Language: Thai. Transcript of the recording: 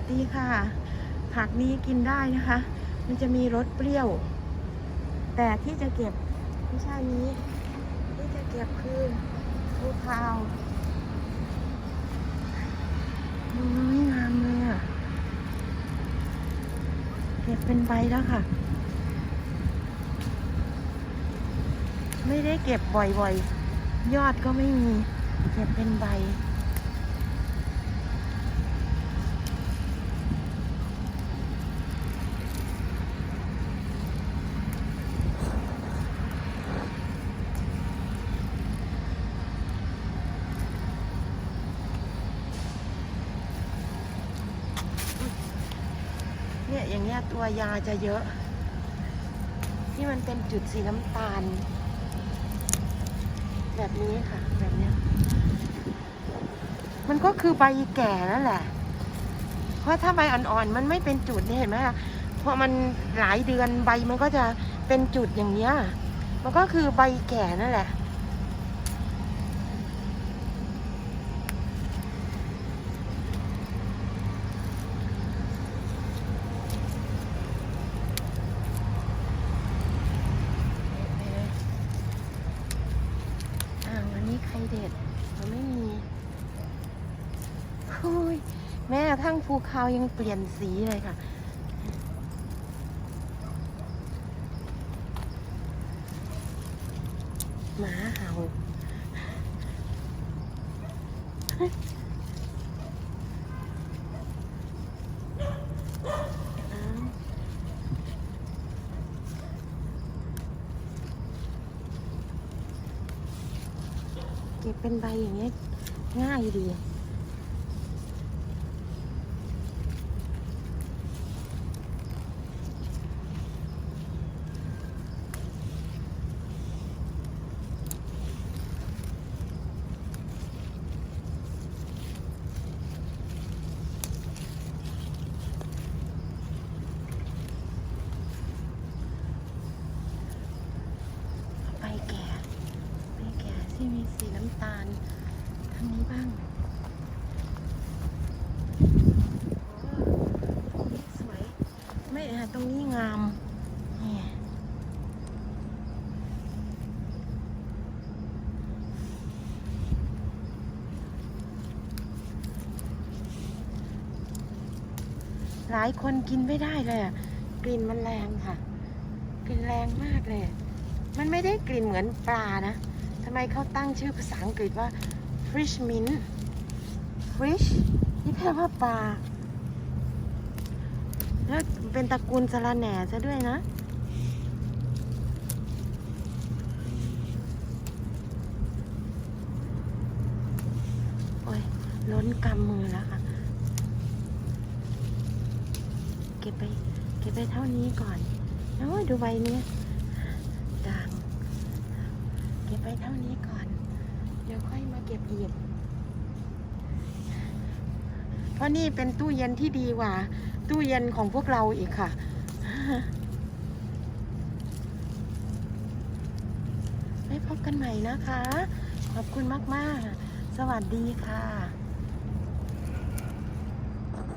วัสดีค่ะ ผักนี้กินได้นะคะ มันจะมีรสเปรี้ยว แต่ที่จะเก็บไม่ใช่นี้ ที่จะเก็บคือภูคาวดูไม่งามเลยอะ เก็บเป็นใบแล้วค่ะ ไม่ได้เก็บบ่อยๆ ยอดก็ไม่มี เก็บเป็นใบ อย่างเงี้ยตัวยาจะเยอะ ที่มันเป็นจุดสีน้ำตาล แบบนี้ค่ะ แบบเนี้ย มันก็คือใบแก่นั่นแหละ เพราะถ้าใบอ่อนๆมันไม่เป็นจุดเนี่เห็นไหมคะพอมันหลายเดือนใบมันก็จะเป็นจุดอย่างเนี้ย มันก็คือใบแก่นั่นแหละ อ่าวันนี้ ใครเด็ดมันไม่มีโอ้ยแม้กระทั่งภูเขายังเปลี่ยนสีเลยค่ะ หมาเห่าอ้าว เก็บเป็นใบอย่างเงี้ยง่ายดี ใบแก่ใบแก่ที่มี สีน้ำตาลทางนี้บ้างนี้สวย ไม่อะตรงนี้งามนี่หลายคนกินไม่ได้เลยอะกลิ่นมันแรงค่ะ กลิ่นแรงมากเลย มันไม่ได้กลิ่นเหมือนปลานะำไมเขาตั้งชื่อภาษาอังกฤษว่า fish mint fish นี่แปลว่าปลา แล้วเป็นตระกูลสะระแหน่ซะด้วยนะ โอ้ย ล้นกำมือแล้วค่ะ เก็บไป เก็บไปเท่านี้ก่อนโอ้ยดูใบเนี้ยด่าง เก็บไปเท่านี้ก่อน เดี๋ยวค่อยมาเก็บอีก เพราะนี่เป็นตู้เย็นที่ดีกว่า ตู้เย็นของพวกเราอีกค่ะ ไม่พบกันใหม่นะคะ ขอบคุณมาก ๆ สวัสดีค่ะ